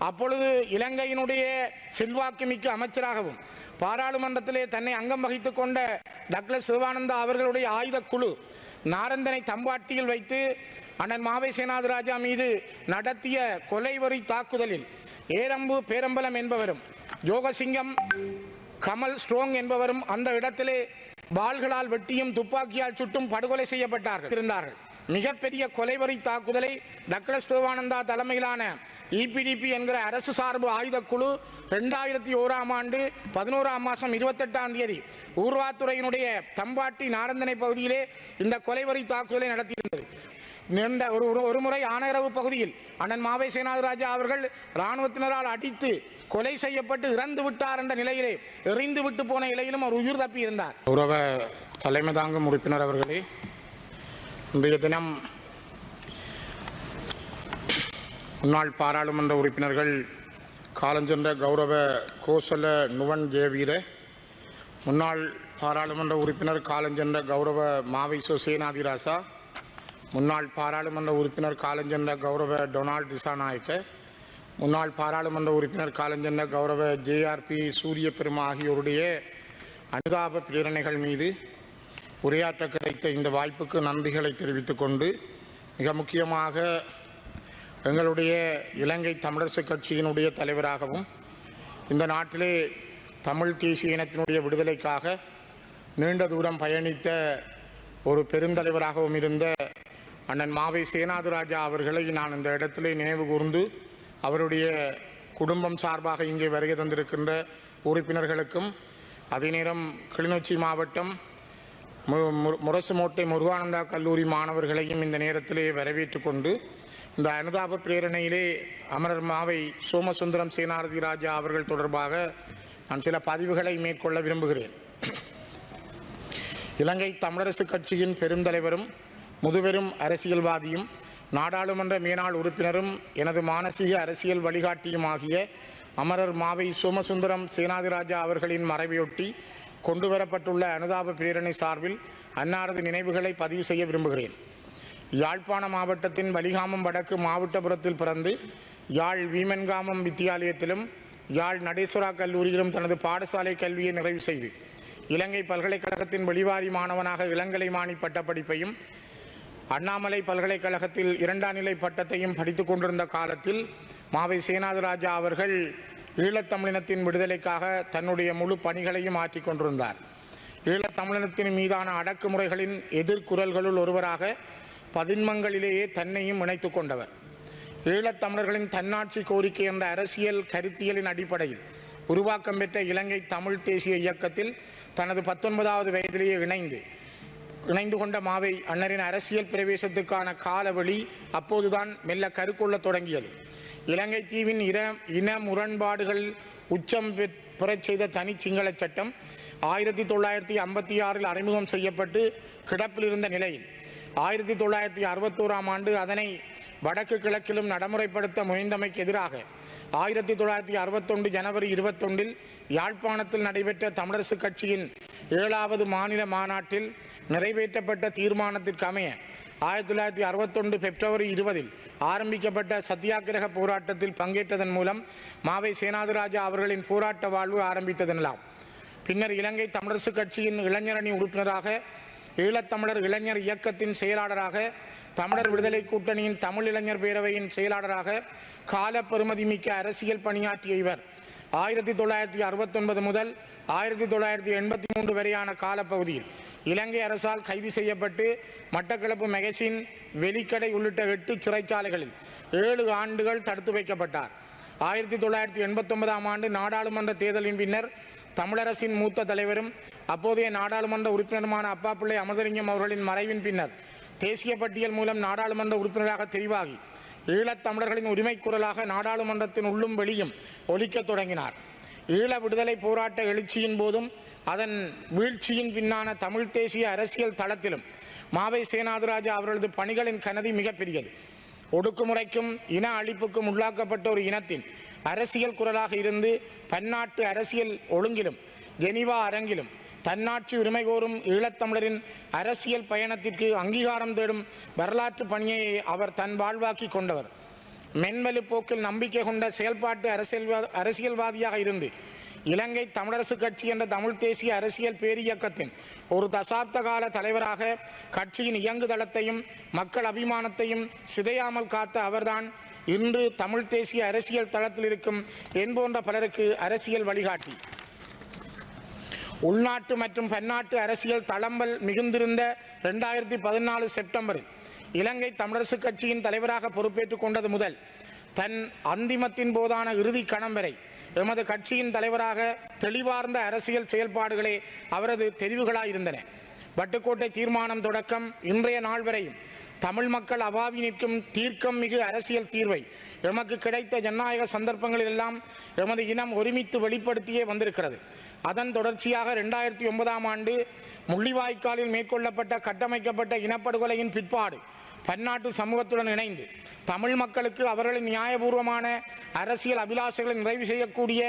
அப்பொழுது இலங்கையினுடைய செல்வாக்குமிக்க அமைச்சராகவும் பாராளுமன்றத்திலே தன்னை அங்கம் வகித்துக் கொண்ட டக்ளஸ் சிவானந்தா அவர்களுடைய ஆயுத குழு நாரந்தனை தம்பாட்டியில் வைத்து அண்ணன் மாவை சேனாதி ராஜா மீது நடத்திய கொலைவரி தாக்குதலில் ஏரம்பு பேரம்பலம் என்பவரும் யோகசிங்கம் கமல் ஸ்ட்ரோங் என்பவரும் அந்த இடத்திலே வாள்களால் வெட்டியும் துப்பாக்கியால் சுட்டும் படுகொலை செய்யப்பட்டார்கள். இருந்தார்கள். மிகப்பெரிய கொலைவரி தாக்குதலை டக்ளஸ் தேவானந்தா தலைமையிலான இபிடிபி என்கிற அரசு சார்பு ஆயுதக்குழு ரெண்டாயிரத்தி ஓராம் ஆண்டு பதினோராம் மாதம் இருபத்தெட்டாம் தேதி ஊர்வாத்துறையினுடைய தம்பாட்டி நாரந்தனை பகுதியிலே இந்த கொலைவரி தாக்குதலை நடத்தியிருந்தது. நீண்ட ஒரு ஒரு- ஒரு முறை ஆனையரவு பகுதியில் அண்ணன் மாவை சேனாதிராஜா அவர்கள் இராணுவத்தினரால் அடித்து கொலை செய்யப்பட்டு இறந்து விட்டார் என்ற நிலையிலே எறிந்து விட்டு போன நிலையிலும் அவர் உயிர் தப்பி இருந்தார் உறவ தலைமை தாங்கும் உறுப்பினர் அவர்களே இன்றைய தினம் முன்னாள் பாராளுமன்ற உறுப்பினர்கள் காலஞ்சென்ற கௌரவ கோசல நுவன் ஜெயவீர முன்னாள் பாராளுமன்ற உறுப்பினர் காலஞ்சென்ற கௌரவ மாவைசோ சேனாதிராசா முன்னாள் பாராளுமன்ற உறுப்பினர் காலஞ்சென்ற கௌரவ டொனால்ட் திசாநாயக்க முன்னாள் பாராளுமன்ற உறுப்பினர் காலஞ்சென்ற கௌரவ ஜேஆர்பி சூரிய பெருமா ஆகியோருடைய அனுதாப பிரேரணைகள் மீது உரையாற்ற கிடைத்த இந்த வாய்ப்புக்கு நன்றிகளை தெரிவித்துக் கொண்டு மிக முக்கியமாக எங்களுடைய இலங்கை தமிழரசு கட்சியினுடைய தலைவராகவும் இந்த நாட்டிலே தமிழ் தேசிய இனத்தினுடைய விடுதலைக்காக நீண்ட தூரம் பயணித்த ஒரு பெருந்தலைவராகவும் இருந்த அண்ணன் மாவை சேனாதிராஜா அவர்களை நான் இந்த இடத்திலே நினைவு கூர்ந்து அவருடைய குடும்பம் சார்பாக இங்கே வருகை தந்திருக்கின்ற உறுப்பினர்களுக்கும் அதே நேரம் கிளிநொச்சி மாவட்டம் மு- மு- முரசுமோட்டை முருகானந்தா கல்லூரி மாணவர்களையும் இந்த நேரத்திலே வரவேற்று கொண்டு இந்த அனுதாப பிரேரணையிலே அமரர் மாவை சோமசுந்தரம் சேனாரதி ராஜா அவர்கள் தொடர்பாக நான் சில பதிவுகளை மேற்கொள்ள விரும்புகிறேன். இலங்கை தமிழரசு கட்சியின் பெருந்தலைவரும் முதுபெரும் அரசியல்வாதியும் நாடாளுமன்ற மேனாள் உறுப்பினரும் எனது மானசீக அரசியல் வழிகாட்டியும் ஆகிய அமரர் மாவை சோமசுந்தரம் சேனாதிராஜா அவர்களின் மறைவையொட்டி கொண்டுவரப்பட்டுள்ள அனுதாப பிரேரணை சார்பில் அன்னாரது நினைவுகளை பதிவு செய்ய விரும்புகிறேன். யாழ்ப்பாண மாவட்டத்தின் வலிகாமம் வடக்கு மாவட்டபுரத்தில் பிறந்து யாழ் வீமன்காமம் வித்தியாலயத்திலும் யாழ் நடேஸ்வரா கல்லூரியிலும் தனது பாடசாலை கல்வியை நிறைவு செய்து இலங்கை பல்கலைக்கழகத்தின் வெளிவாரி மாணவனாக இளங்கலை மாணி பட்டப்படிப்பையும் அண்ணாமலை பல்கலைக்கழகத்தில் இரண்டாம் நிலை பட்டத்தையும் படித்துக் கொண்டிருந்த காலத்தில் மாவை சேனாதிராஜா அவர்கள் ஈழத்தமிழினத்தின் விடுதலைக்காக தன்னுடைய முழு பணிகளையும் ஆற்றிக் கொண்டிருந்தார். ஈழத்தமிழினத்தின் மீதான அடக்குமுறைகளின் எதிர்குரல்களுள் ஒருவராக பதின்மங்களிலேயே தன்னையும் இணைத்து கொண்டவர். ஈழத்தமிழர்களின் தன்னாட்சி கோரிக்கை என்ற அரசியல் கருத்தியலின் அடிப்படையில் உருவாக்கம் பெற்ற இலங்கை தமிழ் தேசிய இயக்கத்தில் தனது பத்தொன்பதாவது வயதிலேயே இணைந்து இணைந்து கொண்ட மாவை அன்னரின் அரசியல் பிரவேசத்துக்கான காலவழி அப்போதுதான் மெல்ல கருக்கொள்ள தொடங்கியது. இலங்கை தீவின் இர இன முரண்பாடுகள் உச்சம் பெற்- பெறச் செய்த தனி சிங்கள சட்டம் ஆயிரத்தி தொள்ளாயிரத்தி ஐம்பத்தி ஆறில் அறிமுகம் செய்யப்பட்டு கிடப்பில் இருந்த நிலையில் ஆயிரத்தி தொள்ளாயிரத்தி அறுபத்தோராம் ஆண்டு அதனை வடக்கு கிழக்கிலும் நடைமுறைப்படுத்த முயன்றமைக்கு எதிராக ஆயிரத்தி தொள்ளாயிரத்தி அறுபத்தொன்று ஜனவரி இருபத்தொன்றில் யாழ்ப்பாணத்தில் நடைபெற்ற தமிழரசு கட்சியின் ஏழாவது மாநில மாநாட்டில் நிறைவேற்றப்பட்ட தீர்மானத்திற்கு அமைய ஆயிரத்தி தொள்ளாயிரத்தி அறுபத்தொன்று பிப்ரவரி இருபதில் ஆரம்பிக்கப்பட்ட சத்தியாகிரக போராட்டத்தில் பங்கேற்றதன் மூலம் மாவை சேனாதிராஜா அவர்களின் போராட்ட வாழ்வு ஆரம்பித்ததெனலாம் பின்னர் இலங்கை தமிழரசு கட்சியின் இளைஞரணி உறுப்பினராக ஈழத்தமிழர் இளைஞர் இயக்கத்தின் செயலாளராக தமிழர் விடுதலை கூட்டணியின் தமிழ் இளைஞர் பேரவையின் செயலாளராக கால பெருமதி மிக்க அரசியல் பணியாற்றிய இவர். ஆயிரத்தி தொள்ளாயிரத்தி அறுபத்தொன்பது முதல் ஆயிரத்தி தொள்ளாயிரத்தி எண்பத்தி மூன்று வரையான காலப்பகுதியில் இலங்கை அரசால் கைது செய்யப்பட்டு மட்டக்களப்பு மெகசின் வெலிக்கடை உள்ளிட்ட எட்டு சிறைச்சாலைகளில் ஏழு ஆண்டுகள் தடுத்து வைக்கப்பட்டார். ஆயிரத்தி தொள்ளாயிரத்தி எண்பத்தொன்பதாம் ஆண்டு நாடாளுமன்ற தேர்தலின் பின்னர் தமிழரசின் மூத்த தலைவரும் அப்போதைய நாடாளுமன்ற உறுப்பினருமான அப்பாப்பிள்ளை அமிர்தலிங்கம் அவர்களின் மறைவின் பின்னர் தேசிய பட்டியல் மூலம் நாடாளுமன்ற உறுப்பினராக தெரிவாகி ஈழத் தமிழர்களின் உரிமை குரலாக நாடாளுமன்றத்தின் உள்ளும் வெளியும் ஒலிக்கத் தொடங்கினார். ஈழ விடுதலை போராட்ட எழுச்சியின் போதும் அதன் வீழ்ச்சியின் பின்னான தமிழ் தேசிய அரசியல் தளத்திலும் மாவை சேனாதிராஜா அவர்களது பணிகளின் கனதி மிகப்பெரியது ஒடுக்குமுறைக்கும் இன அழிப்புக்கும் உள்ளாக்கப்பட்ட ஒரு இனத்தின் அரசியல் குரலாக இருந்து பன்னாட்டு அரசியல் ஒழுங்கிலும் ஜெனிவா அரங்கிலும் தன்னாட்சி உரிமை கோரும் ஈழத்தமிழரின் அரசியல் பயணத்திற்கு அங்கீகாரம் தேடும் வரலாற்று பணியை அவர் தன் வாழ்வாக்கி கொண்டவர். மென்மலு போக்கில் நம்பிக்கை கொண்ட செயல்பாட்டு அரசியல்வா அரசியல்வாதியாக இருந்து இலங்கை தமிழரசு கட்சி என்ற தமிழ் தேசிய அரசியல் பேரியக்கத்தின் ஒரு தசாப்த கால தலைவராக கட்சியின் இயங்குதளத்தையும் மக்கள் அபிமானத்தையும் சிதையாமல் காத்த அவர்தான் இன்று தமிழ் தேசிய அரசியல் தளத்தில் இருக்கும் என் போன்ற பலருக்கு அரசியல் வழிகாட்டி. உள்நாட்டு மற்றும் பன்னாட்டு அரசியல் தளம்பல் மிகுந்திருந்த இரண்டாயிரத்தி பதினாலு செப்டம்பரில் இலங்கை தமிழரசு கட்சியின் தலைவராக பொறுப்பேற்றுக் கொண்டது முதல் தன் அந்திமத்தின் போதான இறுதி கணம் வரை எமது கட்சியின் தலைவராக தெளிவார்ந்த அரசியல் செயல்பாடுகளே அவரது தெரிவுகளாயிருந்தன. வட்டுக்கோட்டை தீர்மானம் தொடக்கம் இன்றைய நாள் வரையும் தமிழ் மக்கள் அவாவி நிற்கும் தீர்க்கம் மிகு அரசியல் தீர்வை. எமக்கு கிடைத்த ஜனநாயக சந்தர்ப்பங்களில் எல்லாம் எமது இனம் ஒருமித்து வெளிப்படுத்தியே வந்திருக்கிறது. அதன் தொடர்ச்சியாக இரண்டாயிரத்தி ஒன்பதாம் ஆண்டு முள்ளிவாய்க்காலில் மேற்கொள்ளப்பட்ட கட்டமைக்கப்பட்ட இனப்படுகொலையின் பிற்பாடு பன்னாட்டு சமூகத்துடன் இணைந்து தமிழ் மக்களுக்கு அவர்களின் நியாயபூர்வமான அரசியல் அபிலாஷைகளை நிறைவு செய்யக்கூடிய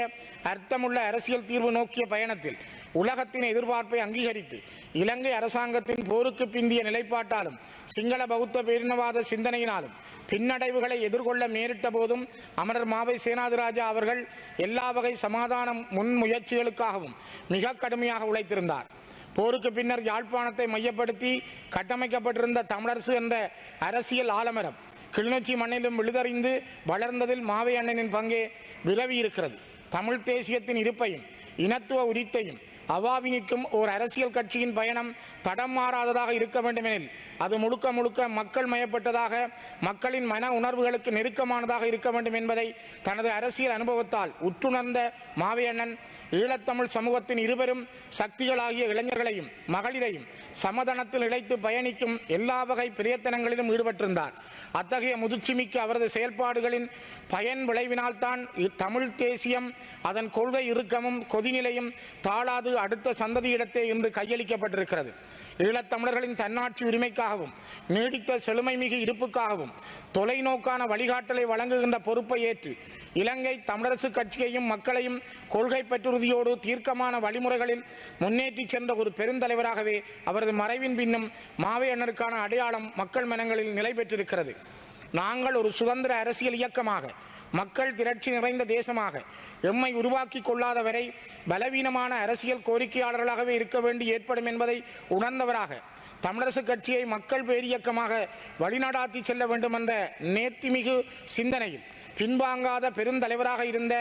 அர்த்தமுள்ள அரசியல் தீர்வு நோக்கிய பயணத்தில் உலகத்தின் எதிர்பார்ப்பை அங்கீகரித்து இலங்கை அரசாங்கத்தின் போருக்கு பிந்திய நிலைப்பாட்டாலும் சிங்கள பௌத்த பேரினவாத சிந்தனையினாலும் பின்னடைவுகளை எதிர்கொள்ள நேரிட்ட போதும் அமரர் மாவை சேனாதிராஜா அவர்கள் எல்லா வகை சமாதான முன்முயற்சிகளுக்காகவும் மிக கடுமையாக உழைத்திருந்தார். போருக்கு பின்னர் யாழ்ப்பாணத்தை மையப்படுத்தி கட்டமைக்கப்பட்டிருந்த தமிழரசு என்ற அரசியல் ஆலமரம் கிளிநொச்சி மண்ணிலும் விழுதறிந்து வளர்ந்ததில் மாவை அண்ணனின் பங்கே விரவி இருக்கிறது தமிழ் தேசியத்தின் இருப்பையும் இனத்துவ உரித்தையும் அவாவி நிற்கும் ஓர் அரசியல் கட்சியின் பயணம் தடம் மாறாததாக இருக்க வேண்டுமெனில் அது முழுக்க முழுக்க மக்கள் மயப்பட்டதாக மக்களின் மன உணர்வுகளுக்கு நெருக்கமானதாக இருக்க வேண்டும் என்பதை தனது அரசியல் அனுபவத்தால் உற்றுணர்ந்த மாவையண்ணன் ஈழத்தமிழ் சமூகத்தின் இருவரும் சக்திகளாகிய இளைஞர்களையும் மகளிரையும் சமதனத்தில் இழைத்து பயணிக்கும் எல்லா வகை பிரயத்தனங்களிலும் ஈடுபட்டிருந்தார். அத்தகைய முதிர்ச்சிமிக்க அவரது செயல்பாடுகளின் பயன் விளைவினால்தான் இ- தமிழ் தேசியம் அதன் கொள்கை இறுக்கமும் கொதிநிலையும் தாழாது அடுத்த சந்ததியிடத்தே இன்று கையளிக்கப்பட்டிருக்கிறது. ஈழத்தமிழர்களின் தன்னாட்சி உரிமைக்காகவும் நீடித்த செழுமை மிகு இருப்புக்காகவும் தொலைநோக்கான வழிகாட்டலை வழங்குகின்ற பொறுப்பை ஏற்று இலங்கை தமிழரசு கட்சியையும் மக்களையும் கொள்கை பெற்றுறுதியோடு தீர்க்கமான வழிமுறைகளில் முன்னேற்றி சென்ற ஒரு பெருந்தலைவராகவே அவரது மறைவின் பின்னும் மாவையண்ணருக்கான அடையாளம் மக்கள் மனங்களில் நிலை பெற்றிருக்கிறது நாங்கள் ஒரு சுதந்திர அரசியல் இயக்கமாக மக்கள் திரட்சி நிறைந்த தேசமாக எம்மை உருவாக்கி கொள்ளாத வரை பலவீனமான அரசியல் கோரிக்கையாளர்களாகவே இருக்க வேண்டி ஏற்படும் என்பதை உணர்ந்தவராக தமிழரசு கட்சியை மக்கள் பேரியக்கமாக வழிநடாத்தி செல்ல வேண்டும் என்ற நேர்த்திமிகு சிந்தனையில் பின்வாங்காத பெருந்தலைவராக இருந்த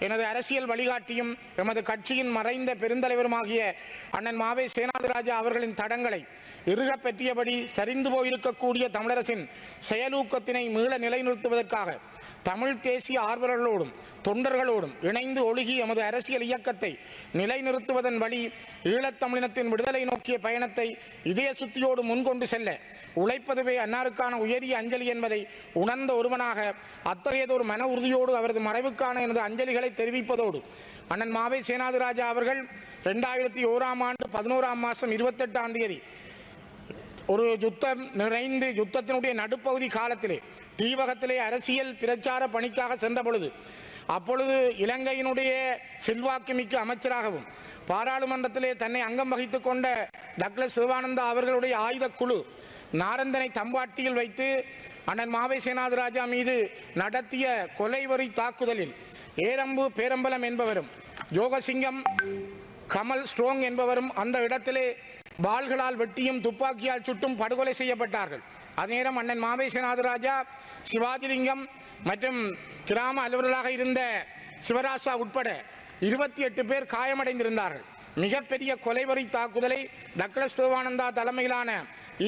எனது அரசியல் வழிகாட்டியும் எமது கட்சியின் மறைந்த பெருந்தலைவருமாகிய அண்ணன் மாவே சேனாதிராஜா அவர்களின் தடங்களை இறுக பெற்றியபடி சரிந்து போயிருக்கக்கூடிய தமிழரசின் செயலூக்கத்தினை மீள நிலைநிறுத்துவதற்காக தமிழ் தேசிய ஆர்வலர்களோடும் தொண்டர்களோடும் இணைந்து ஒழுகி எமது அரசியல் இயக்கத்தை நிலைநிறுத்துவதன் வழி ஈழத்தமிழினத்தின் விடுதலை நோக்கிய பயணத்தை இதய சுத்தியோடு முன்கொண்டு செல்ல உழைப்பதுவே அன்னாருக்கான உயரிய அஞ்சலி என்பதை உணர்ந்த ஒருவனாக அத்தகையது ஒரு மன உறுதியோடு அவரது மறைவுக்கான எனது அஞ்சலிகளை தெரிவிப்பதோடு அண்ணன் மாவை சேனாதிராஜா அவர்கள் ரெண்டாயிரத்தி ஓராம் ஆண்டு பதினோராம் மாதம் இருபத்தெட்டாம் தேதி ஒரு யுத்தம் நிறைந்து யுத்தத்தினுடைய நடுப்பகுதி காலத்திலே தீவகத்திலே அரசியல் பிரச்சார பணிக்காக சென்ற பொழுது அப்பொழுது இலங்கையினுடைய செல்வாக்குமிக்க அமைச்சராகவும் பாராளுமன்றத்திலே தன்னை அங்கம் வகித்து கொண்ட டக்ளஸ் சிவானந்தா அவர்களுடைய ஆயுத குழு நாரந்தனை தம்பாட்டியில் வைத்து அண்ணன் மாவை சேனாதிராஜா மீது நடத்திய கொலைவரி தாக்குதலில் ஏரம்பு பேரம்பலம் என்பவரும் யோகசிங்கம் கமல் ஸ்ட்ரோங் என்பவரும் அந்த இடத்திலே வாள்களால் வெட்டியும் துப்பாக்கியால் சுட்டும் படுகொலை செய்யப்பட்டார்கள். அதே நேரம் அண்ணன் மாவேசநாதராஜா சிவாஜிலிங்கம் மற்றும் கிராம அலுவலராக இருந்த சிவராசா உட்பட இருபத்தி எட்டு பேர் காயமடைந்திருந்தார்கள். மிகப்பெரிய கொலைவரி தாக்குதலை டக்ளஸ் தேவானந்தா தலைமையிலான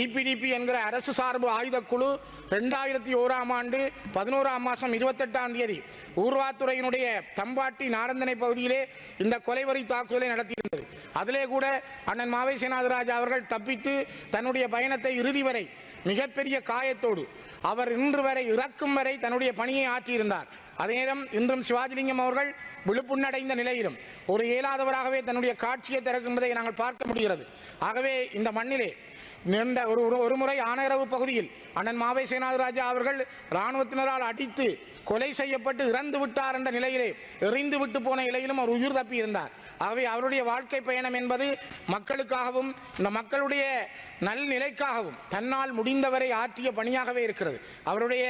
இபிடிபி என்கிற அரசு சார்பு ஆயுதக்குழு ரெண்டாயிரத்தி ஓராம் ஆண்டு பதினோராம் மாதம் இருபத்தெட்டாம் தேதி ஊர்வாத்துறையினுடைய தம்பாட்டி நாரந்தனை பகுதியிலே இந்த கொலைவரி தாக்குதலை நடத்தியிருந்தது. அதிலே கூட அண்ணன் மாவை சேனாதிராஜா அவர்கள் தப்பித்து தன்னுடைய பயணத்தை இறுதி வரை மிகப்பெரிய காயத்தோடு அவர் இன்று வரை இறக்கும் வரை தன்னுடைய பணியை ஆற்றியிருந்தார். அதே நேரம் இன்றும் சிவாஜிலிங்கம் அவர்கள் விழுப்புண்ணடைந்த நிலையிலும் ஒரு இயலாதவராகவே தன்னுடைய காட்சியை திறக்கும்பதை நாங்கள் பார்க்க முடிகிறது. ஆகவே இந்த மண்ணிலே ஒரு ஒரு- ஒரு முறை ஆனரவு பகுதியில் அண்ணன் மாவை சேனாதிராஜா அவர்கள் இராணுவத்தினரால் அடித்து கொலை செய்யப்பட்டு இறந்து விட்டார் என்ற நிலையிலே எறிந்து விட்டு போன நிலையிலும் அவர் உயிர் தப்பி இருந்தார் ஆகவே அவருடைய வாழ்க்கை பயணம் என்பது மக்களுக்காகவும் இந்த மக்களுடைய நல்நிலைக்காகவும் தன்னால் முடிந்தவரை ஆற்றிய பணியாகவே இருக்கிறது. அவருடைய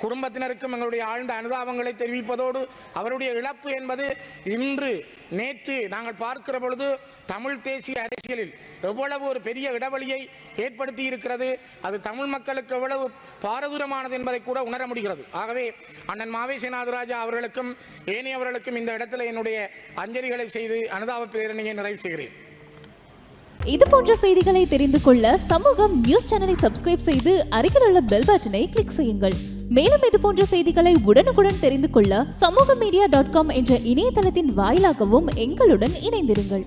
குடும்பத்தினருக்கும் எங்களுடைய ஆழ்ந்த அனுதாபங்களை தெரிவிப்பதோடு அவருடைய இழப்பு என்பது இன்று நேற்று நாங்கள் பார்க்கிற பொழுது தமிழ் தேசிய அரசியலில் எவ்வளவு ஒரு பெரிய இடைவெளியை ஏற்படுத்தி இருக்கிறது அது தமிழ் மக்களுக்கு எவ்வளவு பாரதூரமானது என்பதை கூட உணர முடிகிறது. ஆகவே அண்ணன் மாவே சேனாதிராஜா அவர்களுக்கும் ஏனையவர்களுக்கும் இந்த இடத்துல என்னுடைய அஞ்சலிகளை செய்து அனுதாப பேரணியை நிறைவு செய்கிறேன். இது போன்ற செய்திகளை தெரிந்து கொள்ள சமூகம் நியூஸ் சேனலை சப்ஸ்கிரைப் செய்து அருகில் உள்ள பெல் பட்டனை கிளிக் செய்யுங்கள். மேலும் இது போன்ற செய்திகளை உடனுக்குடன் தெரிந்து கொள்ள சமூக மீடியா டாட் காம் என்ற இணையதளத்தின் வாயிலாகவும் எங்களுடன் இணைந்திருங்கள்.